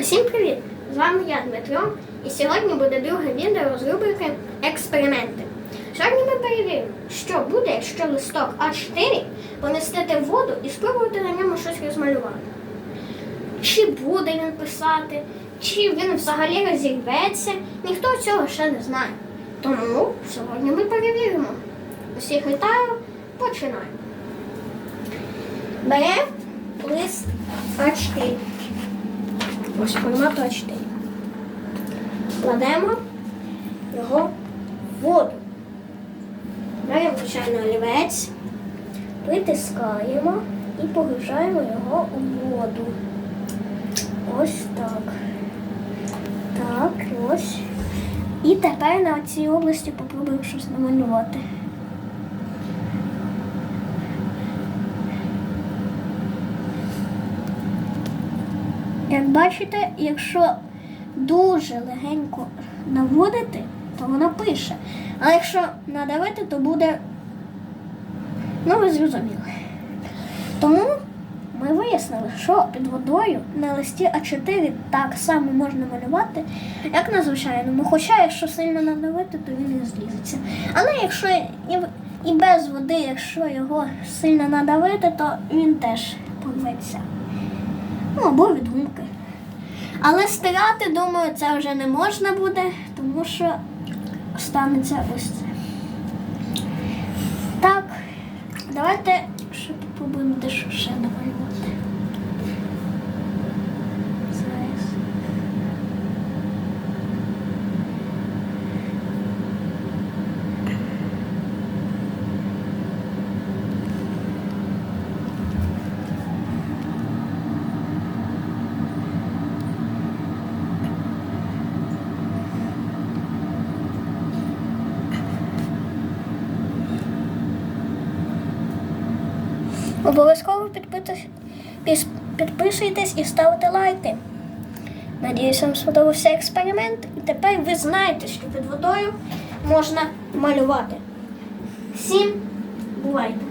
Усім привіт! З вами я Дмитро, і сьогодні буде друге відео з рубрики Експерименти. Сьогодні ми перевіримо, що буде, якщо листок А4 помістити в воду і спробувати на ньому щось розмалювати. Чи буде він писати, чи він взагалі розірветься, ніхто цього ще не знає. Тому сьогодні ми перевіримо. Усіх вітаю, починаємо. Беремо лист А4. Ось формат А4. Кладемо його в воду. Беремо звичайно олівець, притискаємо і погружаємо його у воду. Ось так. Так, ось. І тепер на цій області попробуємо щось намалювати. Як бачите, якщо дуже легенько наводити, то вона пише. А якщо надавити, то буде. Ну, ви зрозуміли. Тому ми вияснили, що під водою на листі А4 так само можна малювати, як на звичайному. Хоча, якщо сильно надавити, то він не злізеться. Але якщо і, і без води, якщо його сильно надавити, то він теж порветься. Ну, або від гумки. Але стирати, думаю, це вже не можна буде, тому що станеться ось це. Так, давайте ще попробуємо дещо ще намалювати. Обов'язково підписуйтесь і ставте лайки. Надіюсь, вам сподобався експеримент. І тепер ви знаєте, що під водою можна малювати. Всім бувайте!